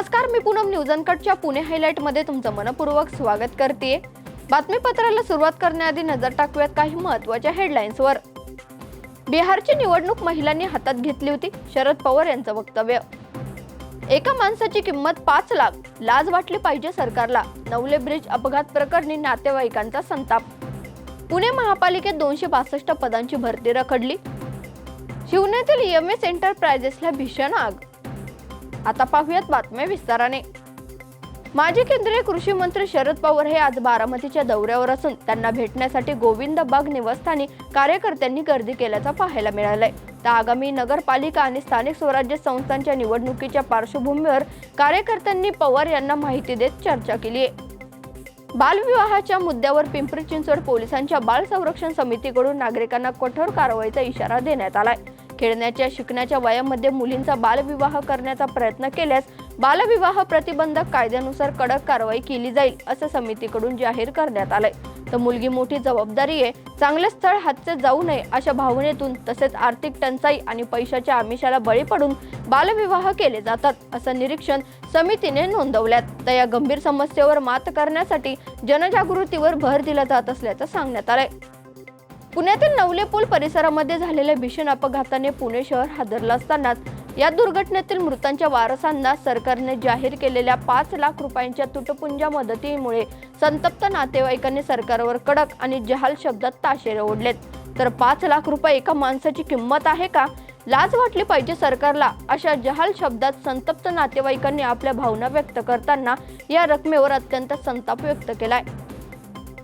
नमस्कार मी पूनम न्यूज अनकटच्या पुणे हायलाईटमध्ये तुमचं मनपूर्वक स्वागत करते बातमीपत्राला सुरुवात करण्याआधी नजर टाकूयात काही महत्त्वाच्या हेडलाईन्सवर बिहारची निवडणूक महिलांनी हातात घेतली होती शरद पवार यांचं वक्तव्य. एका माणसाची किंमत पाच लाख लाज वाटली पाहिजे सरकारला. नवले ब्रिज अपघात प्रकरणी नातेवाईकांचा संताप. पुणे महापालिकेत दोनशे बासष्ट पदांची भरती रखडली. शिवण्यातील एम एस एंटरप्राइजेसला भीषण आग. आता पाहूयात बातम्या विस्ताराने. माजी केंद्रीय कृषी मंत्री शरद पवार हे आज बारामतीच्या दौऱ्यावर असून त्यांना भेटण्यासाठी गोविंद बाग निवासस्थानी कार्यकर्त्यांनी गर्दी केल्याचं पाहायला मिळालंय. तर आगामी नगरपालिका आणि स्थानिक स्वराज्य संस्थांच्या निवडणुकीच्या पार्श्वभूमीवर कार्यकर्त्यांनी पवार यांना माहिती देत चर्चा केली आहे बालविवाहाच्या मुद्द्यावर पिंपरी चिंचवड पोलिसांच्या बाल संरक्षण समितीकडून नागरिकांना कठोर कारवाईचा इशारा देण्यात आलाय. खेळण्याच्या शिकण्याच्या वयामध्ये मुलींचा बालविवाह करण्याचा प्रयत्न केल्यास बालविवाह प्रतिबंधक कायद्यानुसार कडक कारवाई केली जाईल असं समितीकडून जाहीर करण्यात आलंय. तर मुलगी मोठी जबाबदारी आहे चांगलं स्थळ हातचे जाऊ नये अशा भावनेतून तसेच आर्थिक टंचाई आणि पैशाच्या आमिषाला बळी पडून बालविवाह केले जातात असं निरीक्षण समितीने नोंदवल्यात. तर या गंभीर समस्येवर मात करण्यासाठी जनजागृतीवर भर दिला जात असल्याचं सांगण्यात आलंय. पुण्यातील नवले पूल परिसरामध्ये झालेल्या भीषण अपघाताने पुणे शहर हादरलं असतानाच या दुर्घटनेतील मृतांच्या वारसांना सरकारने जाहीर केलेल्या पाच लाख रुपयांच्या तुटपुंजा मदतीमुळे संतप्त नातेवाईकांनी सरकारवर कडक आणि जहाल शब्दात ताशेरे ओढलेत. तर पाच लाख रुपये एका माणसाची किंमत आहे का? लाज वाटली पाहिजे सरकारला अशा जहाल शब्दात संतप्त नातेवाईकांनी आपल्या भावना व्यक्त करताना या रकमेवर अत्यंत संताप व्यक्त केलाय.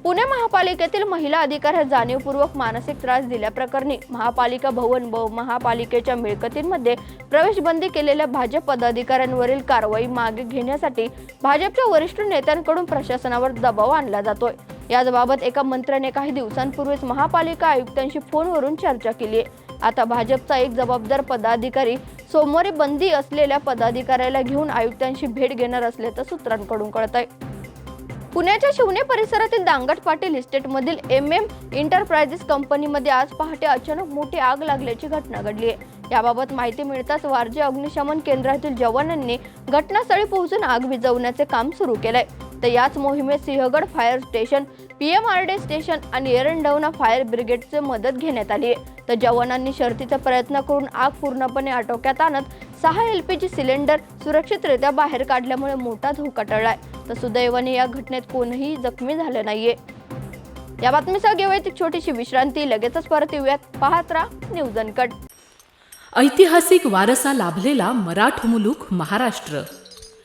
पुणे महापालिकेतील महिला अधिकाऱ्या जाणीवपूर्वक मानसिक त्रास दिल्याप्रकरणी महापालिका भवन व महापालिकेच्या मिळकतींमध्ये प्रवेशबंदी केलेल्या भाजप पदाधिकाऱ्यांवरील कारवाई मागे घेण्यासाठी भाजपच्या वरिष्ठ नेत्यांकडून प्रशासनावर दबाव आणला जातोय. याबाबत एका मंत्र्याने काही दिवसांपूर्वीच महापालिका आयुक्तांशी फोनवरून चर्चा केली आहे. आता भाजपचा एक जबाबदार पदाधिकारी सोमवारी बंदी असलेल्या पदाधिकाऱ्याला घेऊन आयुक्तांशी भेट घेणार असल्याचं सूत्रांकडून कळत आहे पुण्याच्या शिवणे परिसरातील दांगट पाटील इस्टेटमधील एम एम इंटरप्राइजेस कंपनीमध्ये आज पहाटे अचानक मोठी आग लागल्याची घटना घडली आहे. याबाबत माहिती मिळताच वारजे अग्निशमन केंद्रातील जवानांनी घटनास्थळी पोहोचून आग विझवण्याचे काम सुरू केलंय. तर याच मोहिमेत Sinhagad fire station P M R D station आणि एरंडवना फायर ब्रिगेडचे मदत घेण्यात आली आहे. तर जवानांनी शर्तीचा प्रयत्न करून आग पूर्णपणे आटोक्यात आणत सहा एल पी जी सिलेंडर सुरक्षितरित्या बाहेर काढल्यामुळे मोठा धोका टळलाय. तर सुदैवाने या घटनेत कोणीही जखमी झालं नाहीये. या बातमीसह घेऊयात एक छोटीशी विश्रांती. लगेचच परत येऊयात. पाहत राहा न्यूज अनकट. ऐतिहासिक वारसा लाभलेला मराठ मुलूक महाराष्ट्र.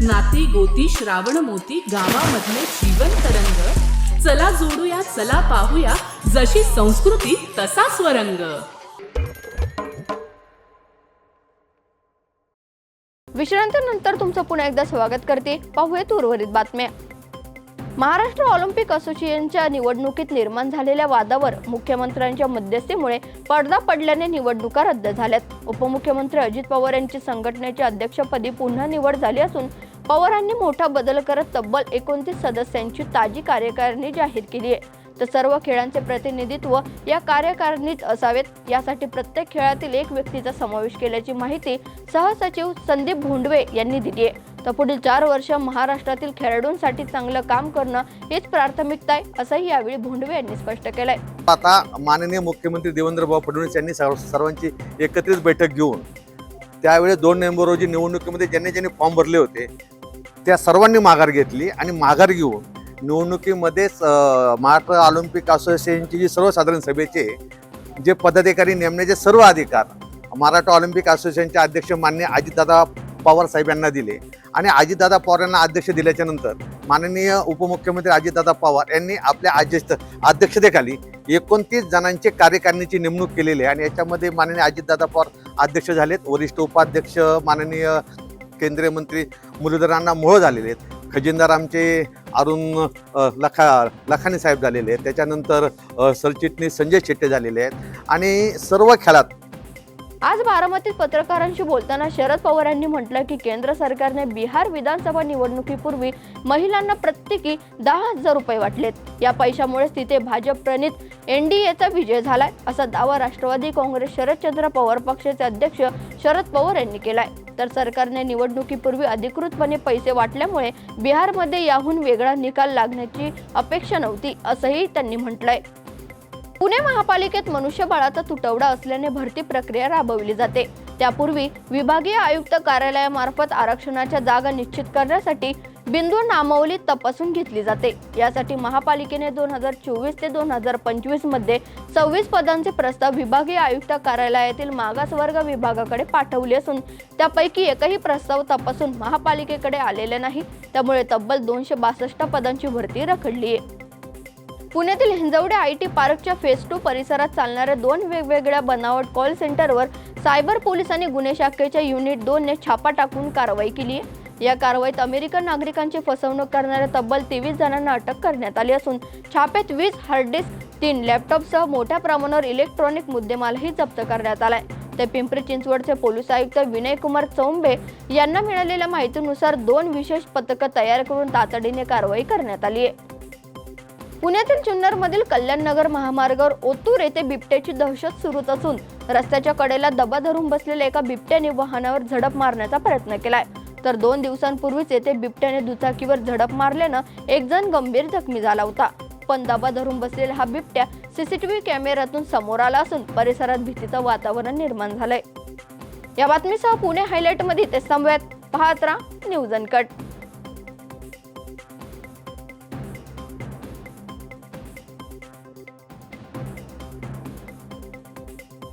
नाती गोती श्रावण मोती गावामधले जीवन तरंग. चला जोडूया चला पाहूया जशी संस्कृती तसा स्वरंग. विश्रांतीनंतर तुमचं पुन्हा एकदा स्वागत करते. पाहूयात उर्वरित बातम्या. महाराष्ट्र ऑलिम्पिक असोसिएशनच्या निवडणुकीत निर्माण झालेल्या वादावर मुख्यमंत्र्यांच्या मध्यस्थीमुळे पडदा पडल्याने निवडणुका रद्द झाल्यात. उपमुख्यमंत्री अजित पवार यांची संघटनेच्या अध्यक्षपदी पुन्हा निवड झाली असून पवारांनी मोठा बदल करत तब्बल एकोणतीस सदस्यांची ताजी कार्यकारिणी जाहीर केली आहे. तर सर्व खेळांचे प्रतिनिधित्व या कार्यकारिणीत असावेत. यासाठी प्रत्येक खेळातील एक व्यक्तीचा समावेश केल्याची माहिती सहसचिव संदीप भोंडवे यांनी दिली आहे. तर पुढील चार वर्ष महाराष्ट्रातील खेळाडूंसाठी चांगलं काम करणं हीच प्राथमिकता आहे असंही यावेळी भोंडवे यांनी स्पष्ट केलंय. आता माननीय मुख्यमंत्री देवेंद्र भाऊ फडणवीस यांनी सर्वांची एकत्रित बैठक घेऊन त्यावेळेस दोन नोव्हेंबर रोजी निवडणुकीमध्ये ज्यांनी ज्यांनी फॉर्म भरले होते त्या सर्वांनी माघार घेतली आणि माघार घेऊन निवडणुकीमध्येच महाराष्ट्र ऑलिम्पिक असोसिएशनची जी सर्वसाधारण सभेचे जे पदाधिकारी नेमण्याचे सर्व अधिकार महाराष्ट्र ऑलिम्पिक असोसिएशनचे अध्यक्ष मान्य अजितदादा पवार साहेब यांना दिले. आणि अजितदादा पवार यांना अध्यक्ष दिल्याच्या नंतर माननीय उपमुख्यमंत्री अजितदादा पवार यांनी आपल्या अध्यक्ष अध्यक्षतेखाली एकोणतीस जणांचे कार्यकारिणीची नेमणूक केलेली आहे. आणि याच्यामध्ये माननीय अजितदादा पवार अध्यक्ष झालेत. वरिष्ठ उपाध्यक्ष माननीय केंद्रीय मंत्री मुरलीधरांना मोह झालेले आहेत. खजिनदार आमचे अरुण लखा लखाने साहेब झालेले आहेत. त्याच्यानंतर सरचिटणीस संजय शेट्टे झालेले आहेत. आणि सर्व खेळात आज बारामतीत पत्रकारांशी बोलताना शरद पवार यांनी म्हटलं की केंद्र सरकारने बिहार विधानसभा निवडणुकीपूर्वी महिलांना प्रत्येकी दहा हजार रुपये वाटलेत. या पैशामुळेच तिथे भाजप प्रणित एनडीएचा विजय झालाय असा दावा राष्ट्रवादी काँग्रेस शरदचंद्र पवार पक्षाचे अध्यक्ष शरद पवार यांनी केलाय. तर सरकारने निवडणुकीपूर्वी अधिकृतपणे पैसे वाटल्यामुळे बिहारमध्ये याहून वेगळा निकाल लागण्याची अपेक्षा नव्हती असंही त्यांनी म्हटलंय. पुणे महापालिकेत मनुष्यबळाचा तुटवडा असल्याने भरती प्रक्रिया राबवली जाते. त्यापूर्वी विभागीय आयुक्त कार्यालयामार्फत आरक्षणाच्या जागा निश्चित करण्यासाठी बिंदू नामवली तपासून घेतली जाते. यासाठी महापालिकेने दोन हजार चोवीस ते दोन हजार पंचवीसमध्ये सव्वीस पदांचे प्रस्ताव विभागीय आयुक्त कार्यालयातील मागासवर्ग विभागाकडे पाठवले असून त्यापैकी एकही प्रस्ताव तपासून महापालिकेकडे आलेले नाही. त्यामुळे तब्बल दोनशे बासष्ट पदांची भरती रखडली आहे. पुण्यातील हिंजवडे आय टी पार्कच्या फेस टू परिसरात चालणाऱ्या दोन वेगवेगळ्या बनावट कॉल सेंटरवर सायबर पोलिसांनी गुन्हे शाखेच्या युनिट दोनने छापा टाकून कारवाई केली आहे. या कारवाईत अमेरिकन नागरिकांची फसवणूक करणाऱ्या तब्बल तेवीस जणांना अटक करण्यात आली असून छापेत वीस हार्डडिस्क तीन लॅपटॉपसह मोठ्या प्रमाणावर इलेक्ट्रॉनिक मुद्देमालही जप्त करण्यात आलाय. ते पिंपरी चिंचवडचे पोलीस आयुक्त विनय कुमार चौंबे यांना मिळालेल्या माहितीनुसार दोन विशेष पथकं तयार करून तातडीने कारवाई करण्यात आली आहे. पुण्यातील जुन्नरमधील कल्याणनगर महामार्गावर ओतूर येथे बिबट्याची दहशत सुरूच असून रस्त्याच्या कडेला दबा धरून बसलेल्या एका बिबट्याने वाहनावर झडप मारण्याचा प्रयत्न केलाय. तर दोन दिवसांपूर्वीच येथे बिबट्याने दुचाकीवर झडप मारल्यानं एक जण गंभीर जखमी झाला होता. पण दबा धरून बसलेला हा बिबट्या सीसीटीव्ही कॅमेऱ्यातून समोर आला असून परिसरात भीतीचं वातावरण निर्माण झालंय. या बातमीसह पुणे हायलाइटमध्ये ते थांबूयात पाहत राहा न्यूज अनकट.